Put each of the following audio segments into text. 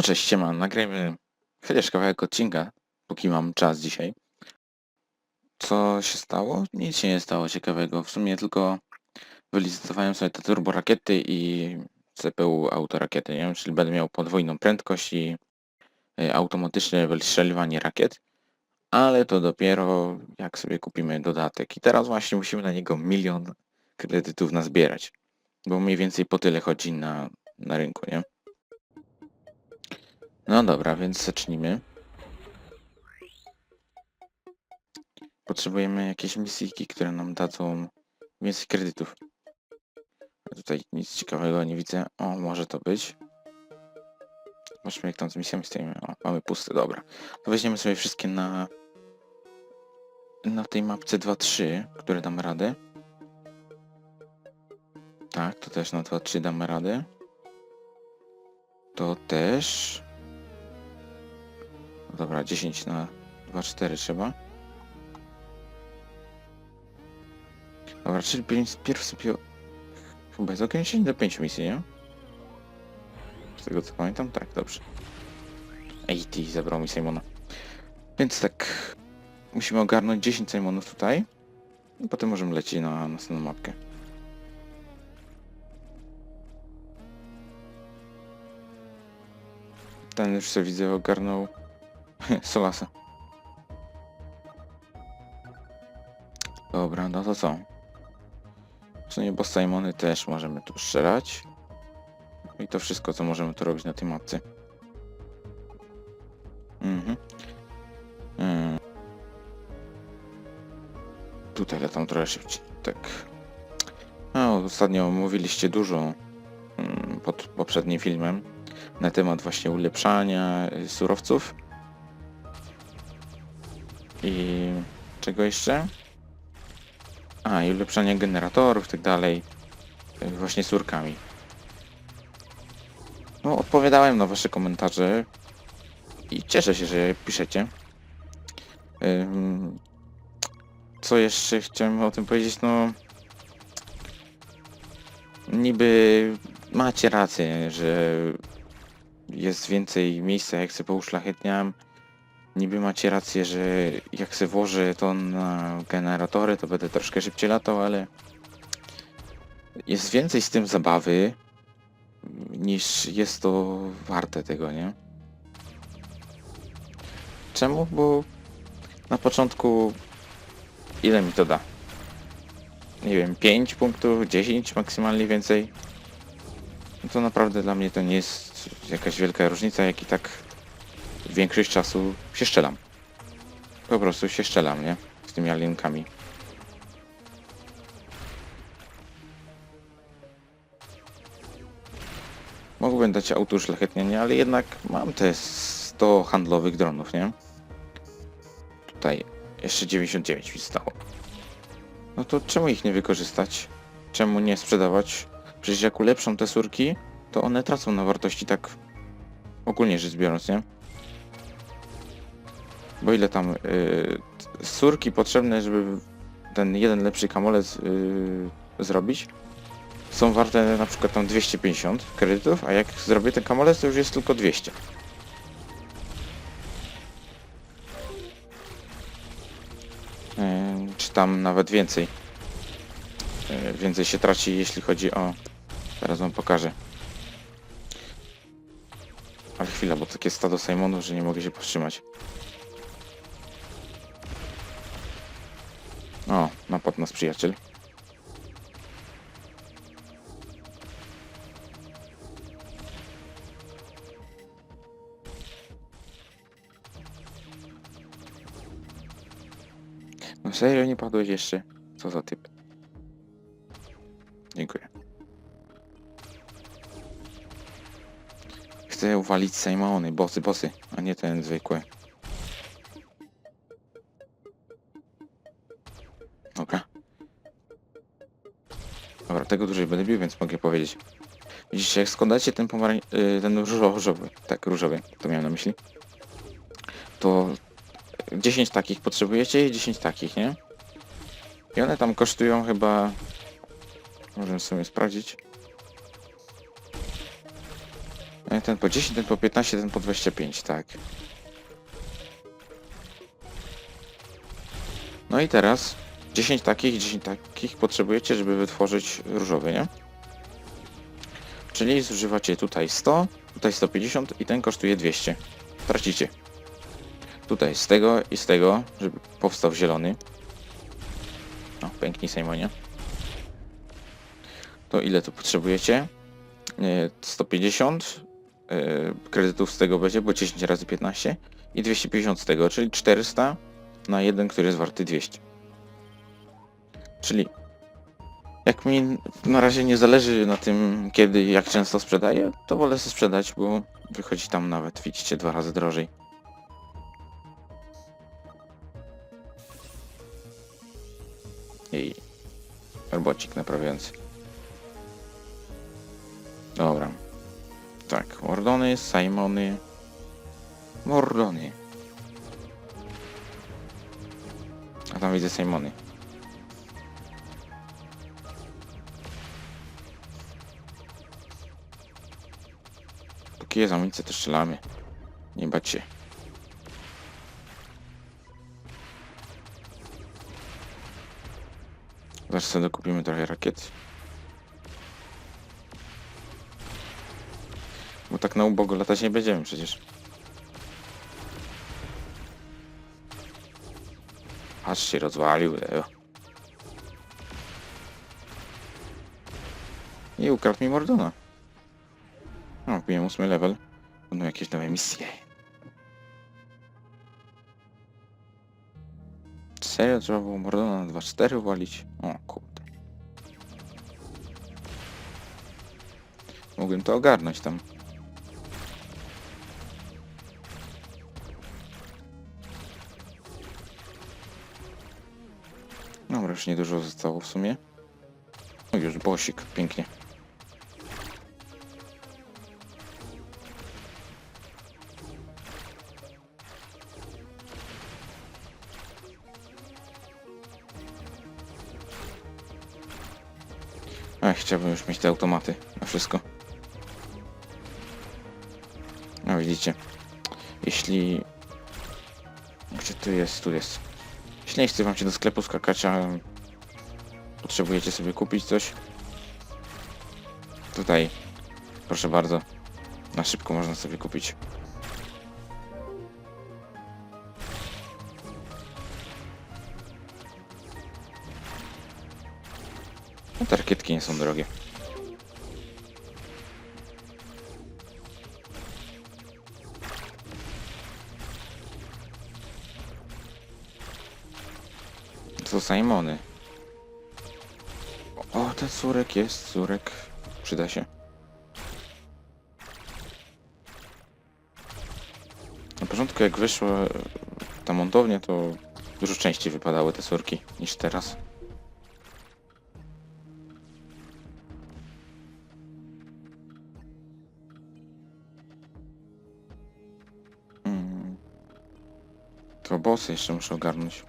No cześć, siema, nagrajmy chociaż kawałek odcinka, póki mam czas dzisiaj. Co się stało? Nic się nie stało ciekawego. W sumie tylko wylicytowałem sobie te turborakiety i CPU autorakiety, nie wiem, czyli będę miał podwójną prędkość i y, automatyczne wystrzeliwanie rakiet, ale to dopiero jak sobie kupimy dodatek. I teraz właśnie musimy na niego milion kredytów nazbierać, bo mniej więcej po tyle chodzi na, na rynku, nie? No dobra, więc zacznijmy. Potrzebujemy jakieś misyjki, które nam dadzą więcej kredytów. Tutaj nic ciekawego nie widzę. O, może to być. Zobaczmy jak tam z misjami stoimy. O, mamy puste, dobra. To weźmiemy sobie wszystkie na na tej mapce 2-3, które damy radę. Tak, to też na 2-3 damy radę. To też. Dobra, 10 na 2-4 trzeba. Dobra, czyli pierw sobie... Chyba jest ograniczenie do 5 misji, nie? Z tego co pamiętam? Tak, dobrze. Ty zabrał mi Simona. Więc tak... Musimy ogarnąć 10 Simonów tutaj. I potem możemy lecieć na następną mapkę. Ten już sobie widzę ogarnął Solasa. Dobra, no to co? W sumie bo Simony też możemy tu strzelać. I to wszystko, co możemy tu robić na tej mapce. Mhm. Mm. Tutaj latam trochę szybciej. Tak. No, ostatnio mówiliście dużo mm, pod poprzednim filmem na temat właśnie ulepszania surowców. I czego jeszcze? A, i ulepszania generatorów, tak dalej. y, Właśnie surkami. No, odpowiadałem na wasze komentarze i cieszę się, że piszecie. Co jeszcze chciałem o tym powiedzieć? No, niby macie rację, że jest więcej miejsca, jak sobie pouszlachetniam. Niby macie rację, że jak se włożę to na generatory, to będę troszkę szybciej latał, ale jest więcej z tym zabawy niż jest to warte tego, nie? Czemu? Bo na początku ile mi to da? Nie wiem, 5 punktów, 10 maksymalnie więcej. No to naprawdę dla mnie to nie jest jakaś wielka różnica, jak i tak większość czasu się szczelam. Po prostu się szczelam, nie? Z tymi alienkami. Mógłbym dać auto szlachetnienie, ale jednak mam te 100 handlowych dronów, nie? Tutaj jeszcze 99 mi stało. No to czemu ich nie wykorzystać? Czemu nie sprzedawać? Przecież jak ulepszą te surki, to one tracą na wartości tak ogólnie rzecz biorąc, nie? Bo ile tam yy, surki potrzebne, żeby ten jeden lepszy kamolec yy, zrobić, są warte na przykład tam 250 kredytów, a jak zrobię ten kamolec, to już jest tylko 200. Yy, czy tam nawet więcej. Yy, więcej się traci, jeśli chodzi o... Zaraz wam pokażę. Ale chwila, bo takie stado Simonów, że nie mogę się powstrzymać. O, napadł nas przyjaciel. No serio nie padłeś jeszcze? Co za typ? Dziękuję. Chcę uwalić Simony, bossy, bossy, a nie ten zwykły. Tego dłużej będę bił, więc mogę powiedzieć. Widzicie, jak składacie ten pomarań... y, ten różo- różowy, tak, różowy, to miałem na myśli, to 10 takich potrzebujecie i 10 takich, nie? I one tam kosztują chyba... Możemy sobie sprawdzić. E, Ten po 10, ten po 15, ten po 25, tak. No i teraz 10 takich, 10 takich potrzebujecie, żeby wytworzyć różowy, nie? Czyli zużywacie tutaj 100, tutaj 150 i ten kosztuje 200. Tracicie. Tutaj z tego i z tego, żeby powstał zielony. O, pęknij Sejmonie. To ile tu potrzebujecie? E, 150 e, kredytów z tego będzie, bo 10 razy 15 i 250 z tego, czyli 400 na jeden, który jest warty 200. Czyli jak mi na razie nie zależy na tym, kiedy, jak często sprzedaję, to wolę sobie sprzedać, bo wychodzi tam nawet, widzicie, dwa razy drożej. I robocik naprawiający. Dobra. Tak, Mordony, Simony. Mordony. A tam widzę Simony. Póki jest amunicja, to strzelamy. Nie bać się. Zaraz sobie dokupimy trochę rakiet. Bo tak na ubogo latać nie będziemy przecież. Aż się rozwalił, Leo. I ukradł mi Mordona. O, kupiłem ósmy level. Będą jakieś nowe misje. Serio? Trzeba było Mordona na 2-4 walić? O kurde. Mogłem to ogarnąć tam. Dobra, już niedużo zostało w sumie. O, już bosik, pięknie. Chciałbym już mieć te automaty na wszystko. No widzicie. Jeśli... Gdzie tu jest? Tu jest. Jeśli nie wam się do sklepu skakać, a potrzebujecie sobie kupić coś, tutaj proszę bardzo, na szybko można sobie kupić. No te rakietki nie są drogie. To Simony. O, ten surek jest, surek. Przyda się. Na początku jak wyszła e, ta montownia, to dużo częściej wypadały te surki niż teraz. Bossy jeszcze muszę ogarnąć.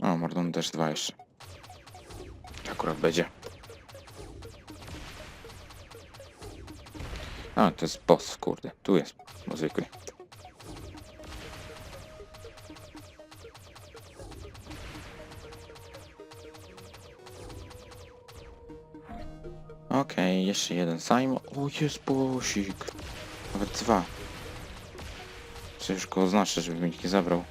O, Mordon też dwa jeszcze. Akurat będzie. A, to jest boss, kurde. Tu jest, bo zwykły. Okej, jeszcze jeden Simon. O, jest bossik. Nawet dwa. Co już go oznaczę, żeby mi nikt nie zabrał.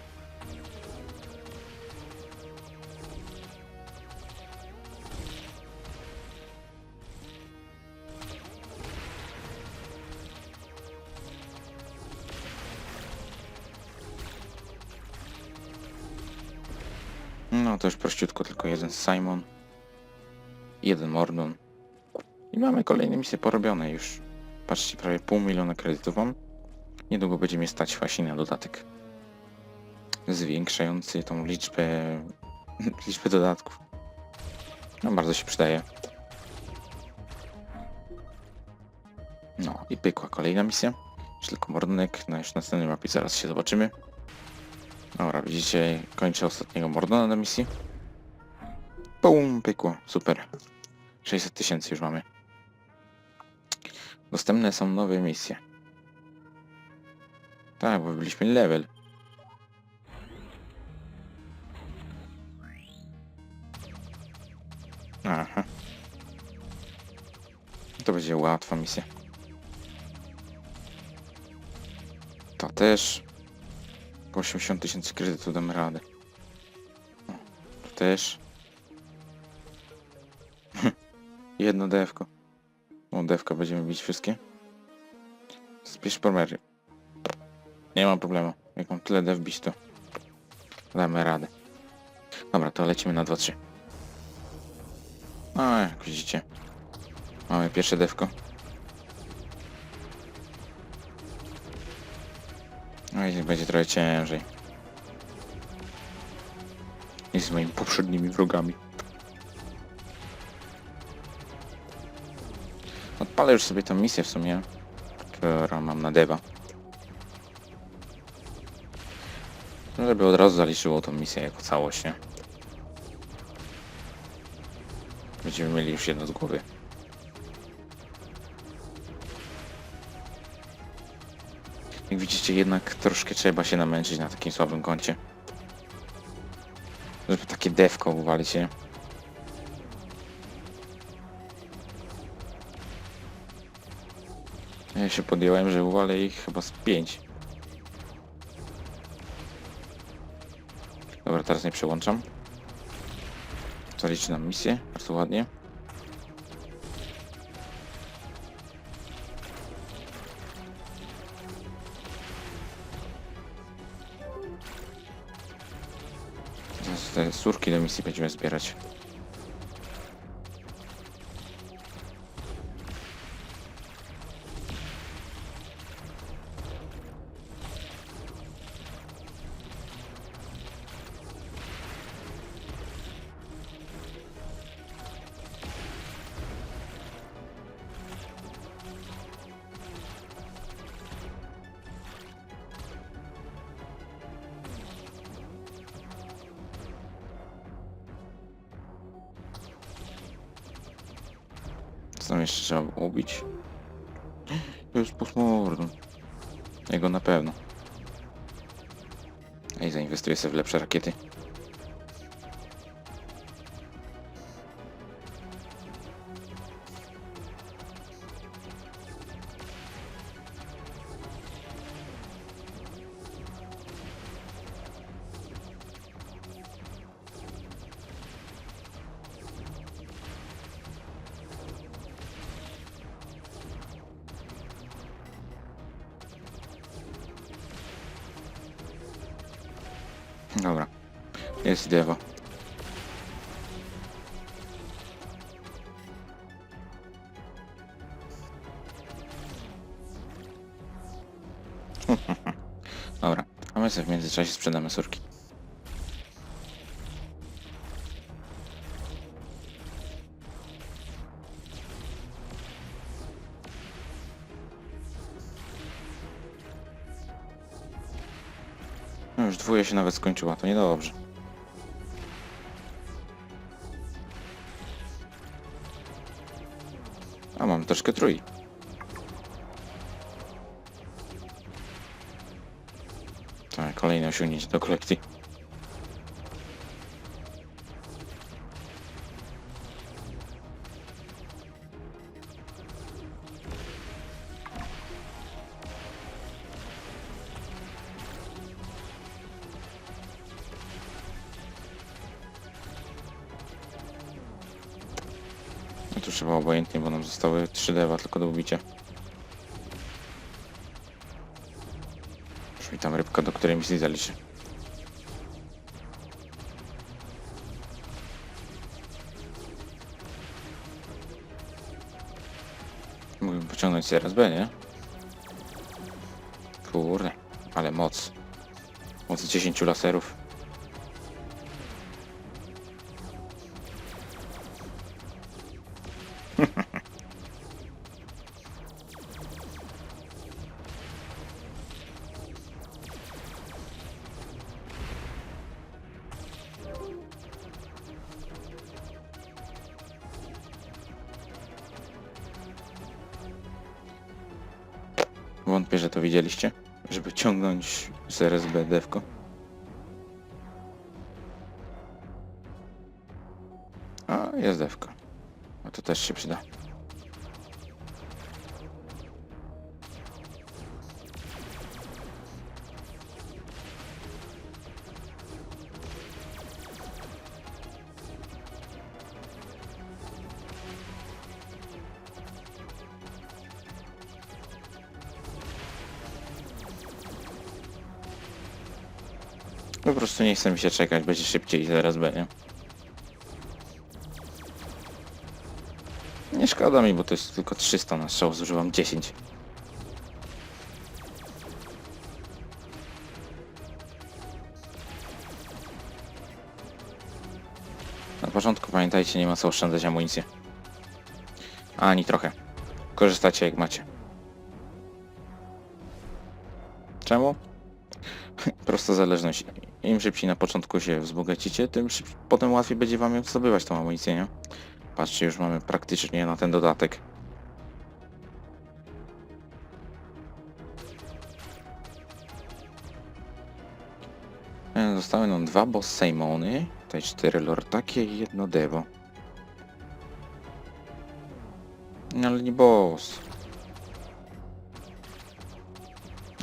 No to już prościutko, tylko jeden Simon. Jeden Mordon. I mamy kolejne misje porobione już. Patrzcie, prawie pół miliona kredytów mam. Niedługo będzie stać właśnie na dodatek. Zwiększający tą liczbę... liczbę dodatków. No bardzo się przydaje. No i pykła kolejna misja. Już tylko Mordonek, no już w następnym mapie zaraz się zobaczymy. Dobra, widzicie, kończę ostatniego Mordona do misji. Pum, pykło, super. 600 tysięcy już mamy. Dostępne są nowe misje. Tak, bo byliśmy level. Aha. To będzie łatwa misja. To też. Po 80 tysięcy kredytu damy radę. To też. Jedno dewko. O, dewka będziemy bić wszystkie. Spiesz pomery. Nie mam problemu. Jak mam tyle dew bić, to damy radę. Dobra, to lecimy na 2-3. A, jak widzicie. Mamy pierwsze dewko. No i będzie trochę ciężej. Niż z moimi poprzednimi wrogami. Odpalę już sobie tą misję w sumie, którą mam na deva. No, Żeby od razu zaliczyło tą misję jako całość, nie? Będziemy mieli już jedno z głowy. Jak widzicie, jednak troszkę trzeba się namęczyć na takim słabym koncie. Żeby takie devko uwalić, nie? Ja się podjąłem, że uwalę ich chyba z 5. Dobra, teraz nie przełączam. Zaliczy nam misję, bardzo ładnie. Teraz te surki do misji będziemy zbierać. Co tam jeszcze trzeba ubić? To jest postmortem. Jego na pewno. Ej, zainwestuję sobie w lepsze rakiety. Dobra. Jest Devo. Dobra, a my sobie w międzyczasie sprzedamy surki. Się nawet skończyła, to niedobrze. A mam troszkę trój. Tak, kolejne osiągnięcie do kolekcji. 3 dewa tylko do ubicia. Już mi tam rybka, do której misji zaliczy. Mógłbym pociągnąć teraz B, nie? Kurde, ale moc. Moc 10 laserów. Ciągnąć z RSB dewko. A, jest dewko. A to też się przyda. Nie chcę mi się czekać, będzie szybciej zaraz będzie. Nie szkoda mi, bo to jest tylko 300 na strzał, zużywam 10. Na początku pamiętajcie, nie ma co oszczędzać amunicję. Ani trochę. Korzystacie jak macie. Czemu? Prosta zależność. Im szybciej na początku się wzbogacicie, tym szyb... potem łatwiej będzie wam zdobywać tą amunicję, nie? Patrzcie, już mamy praktycznie na ten dodatek. E, Zostały nam dwa boss Simony, tutaj cztery lordakie i jedno devo. No ale nie boss.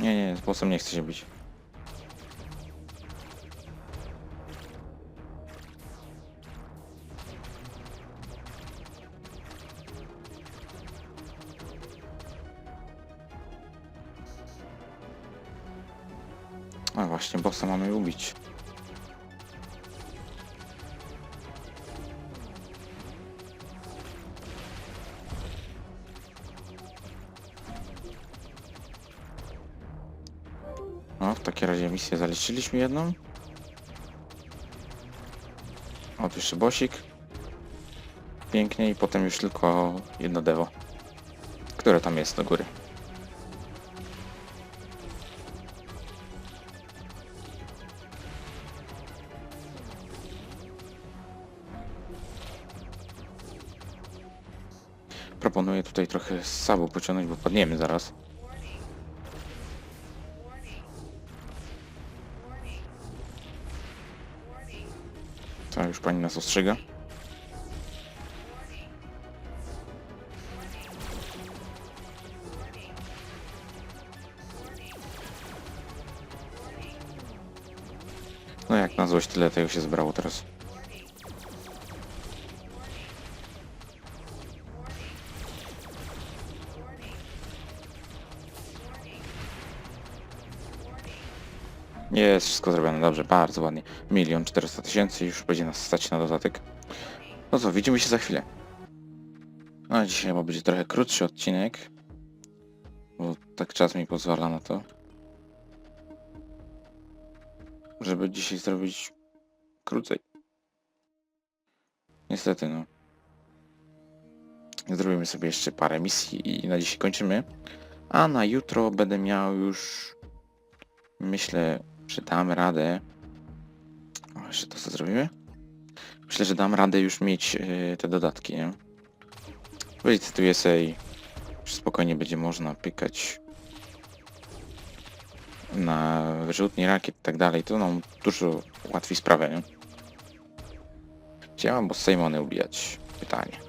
Nie, nie, z bossem nie chcę się bić. A właśnie, bossa mamy ubić. No, w takim razie misję zaliczyliśmy jedną. O, tu jeszcze bosik. Pięknie i potem już tylko jedno dewo. Które tam jest do góry. Proponuję tutaj trochę sabu pociągnąć, bo padniemy zaraz. Co, już pani nas ostrzega? No jak na złość tyle tego się zbrało teraz. Jest wszystko zrobione dobrze, bardzo ładnie. Milion czterysta tysięcy już będzie nas stać na dodatek. No co, widzimy się za chwilę. No dzisiaj chyba będzie trochę krótszy odcinek. Bo tak czas mi pozwala na to. Żeby dzisiaj zrobić krócej. Niestety no. Zrobimy sobie jeszcze parę misji i na dzisiaj kończymy. A na jutro będę miał już myślę, że dam radę. O, jeszcze to co zrobimy? Myślę, że dam radę już mieć e, te dodatki, nie? Wylicytuję sobie i spokojnie będzie można pykać na wyrzutni rakiet i tak dalej. To nam dużo łatwiej sprawę, nie? Mam boss Simony ubijać? Pytanie.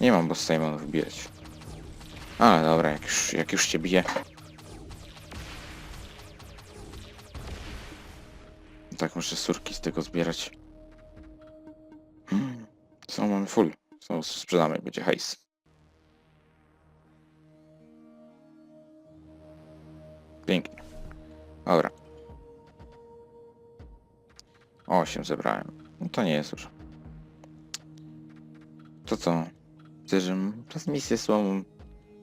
Nie mam boss Simonów ubijać. Ale dobra, jak już, jak już cię bije. Tak, muszę surki z tego zbierać. Hmm, Co mamy full? Co sprzedamy? Będzie hajs. Pięknie. Dobra. Osiem zebrałem. No to nie jest dużo. To co? Widzę, że te misje są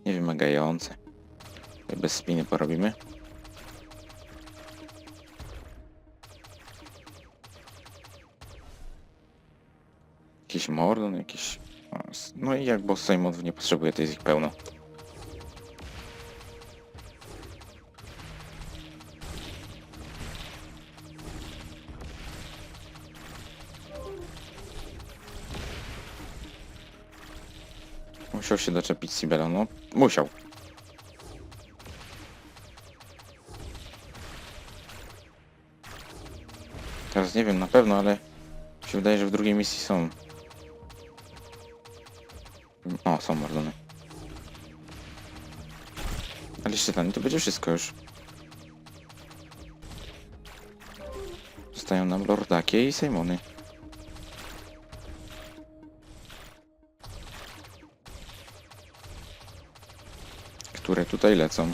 niewymagające. Bez spiny porobimy. Jakiś Mordon, jakiś... No i jak boss Sejmów nie potrzebuje, to jest ich pełno. Musiał się doczepić Sibela, no musiał. Teraz nie wiem na pewno, ale mi się wydaje, że w drugiej misji są. Są mordony. Ale jeszcze ten, to będzie wszystko już. Zostają nam Lordakie i Sejmony. Które tutaj lecą.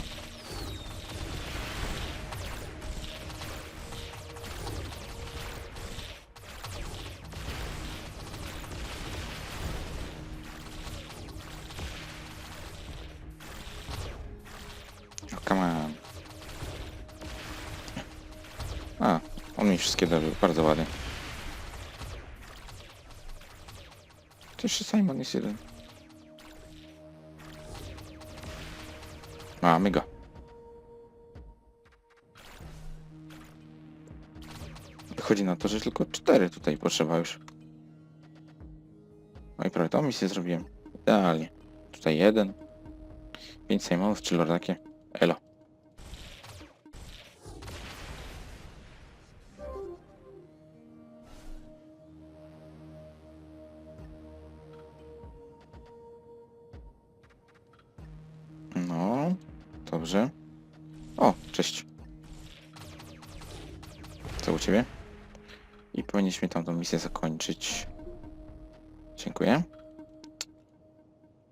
Jeszcze Simon jest jeden. Mamy go. Wychodzi na to, że tylko cztery tutaj potrzeba już. No i prawie tą misję zrobiłem. Idealnie. Tutaj jeden. Pięć Simonów, trzy lordakie. Elo.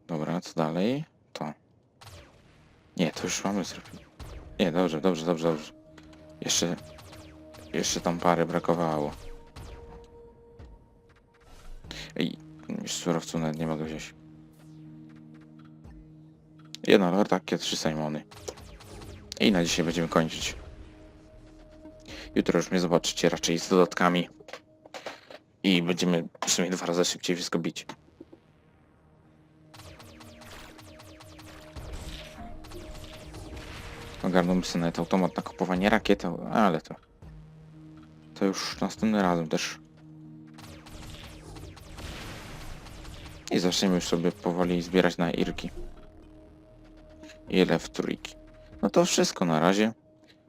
Dobra, co dalej? To. Nie, to już mamy zrobić. Nie, dobrze, dobrze, dobrze, dobrze. Jeszcze... Jeszcze tam parę brakowało. Ej, już surowcu nawet nie mogę wziąć. Jedno lordakie, trzy Simony. I na dzisiaj będziemy kończyć. Jutro już mnie zobaczycie raczej z dodatkami. I będziemy w sumie dwa razy szybciej wszystko bić. Ogarnąłbym sobie nawet automat na kupowanie rakiet, ale to... To już następnym razem też. I zaczniemy już sobie powoli zbierać na irki. I trójki. No to wszystko na razie.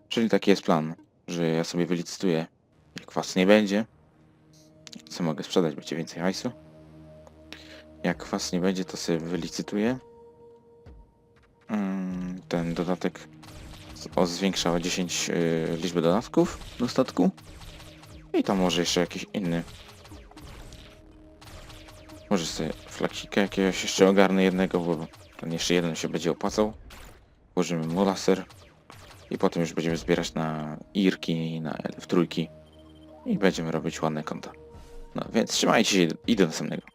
Czyli taki jest plan, że ja sobie wylicytuję, jak was nie będzie. Co mogę sprzedać, będzie więcej hajsu. Jak was nie będzie, to sobie wylicytuję. Mm, Ten dodatek o zwiększa o 10 yy, dodatków do statku. I tam może jeszcze jakiś inny. Może sobie flaksika jakiegoś jeszcze ogarnę jednego, bo ten jeszcze jeden się będzie opłacał. Włożymy mu laser. I potem już będziemy zbierać na irki, na w trójki. I będziemy robić ładne konta. No więc trzymajcie się i do następnego.